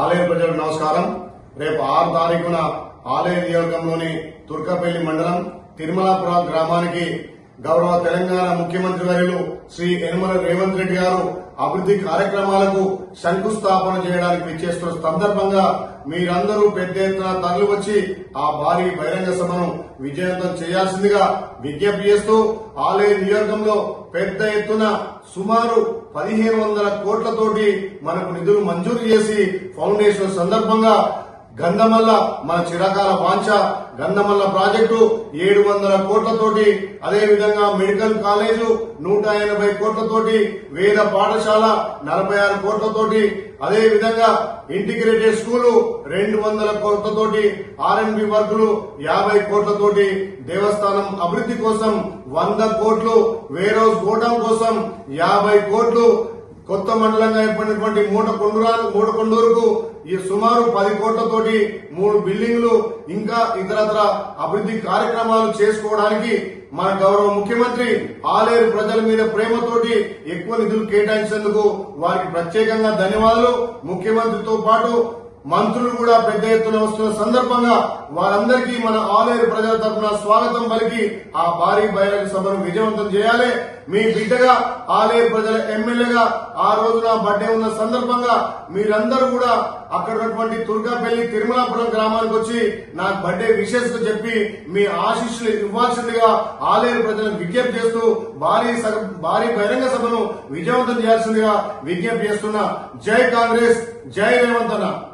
ఆలయ ప్రజలకు నమస్కారం. రేపు ఆరు తారీఖున ఆలయ నియోజకంలోని తుర్కపల్లి మండలం తిరుమలాపుర గ్రామానికి గౌరవ తెలంగాణ ముఖ్యమంత్రి వర్యులు శ్రీ యనమల రేవంత్ రెడ్డి గారు అభివృద్ధి కార్యక్రమాలకు శంకుస్థాపన చేయడానికి విచ్చేస్తున్న సందర్భంగా మీరందరూ పెద్ద ఎత్తున తరలి వచ్చి ఆ భారీ బహిరంగ సభను విజయవంతం చేయాల్సిందిగా విజ్ఞప్తి చేస్తూ ఆలయ నియోజకంలో పెద్ద ఎత్తున సుమారు పదిహేను వందల కోట్లతోటి మనకు నిధులు మంజూరు చేసి ఫౌండేషన్ సందర్భంగా గంధమల్ల మన చిరకాల వాంఛ గంధమల్ల ప్రాజెక్టు ఏడు వందల కోట్లతోటి అదే విధంగా మెడికల్ కాలేజు నూట ఎనభై కోట్లతోటి వేద పాఠశాల నలభై ఆరు కోట్లతోటి అదే విధంగా ఇంటిగ్రేటెడ్ స్కూలు రెండు వందల కోట్లతోటి ఆర్ఎన్బి వర్కులు యాభై కోట్లతోటి దేవస్థానం అభివృద్ధి కోసం వంద కోట్లు వేరోజ్ గోడం కోసం యాభై కోట్లు కొత్త మండలంగా ఏర్పడినటువంటి మూట కొండూరాలు మూట కొండూరుకు ఈ సుమారు పది కోట్లతోటి మూడు బిల్డింగ్లు ఇంకా ఇతరత్ర అభివృద్ధి కార్యక్రమాలు చేసుకోవడానికి మన గౌరవ ముఖ్యమంత్రి ఆలేరు ప్రజల మీద ప్రేమతోటి ఎక్కువ నిధులు కేటాయించినందుకు వారికి ప్రత్యేకంగా ధన్యవాదాలు. ముఖ్యమంత్రితో పాటు మంత్రులు కూడా పెద్ద ఎత్తున వస్తున్న సందర్భంగా వారందరికీ మన ఆలేరు ప్రజల తరఫున స్వాగతం పలికి ఆ భారీ బహిరంగ సభను విజయవంతం చేయాలి. మీ బిడ్డగా ఆలేరు ప్రజల ఎమ్మెల్యేగా ఆ రోజున బర్త్డే ఉన్న సందర్భంగా మీరందరూ కూడా అక్కడ ఉన్నటువంటి తుర్గాపల్లి తిరుమలాపురం గ్రామానికి వచ్చి నాకు బర్త్డే విశేష చెప్పి మీ ఆశీస్సులు ఇవ్వాల్సిందిగా ఆలేరు ప్రజలను విజ్ఞప్తి చేస్తూ భారీ భారీ బహిరంగ సభను విజయవంతం చేయాల్సిందిగా విజ్ఞప్తి చేస్తున్నా. జై కాంగ్రెస్ జై రేవంత్ అన్న.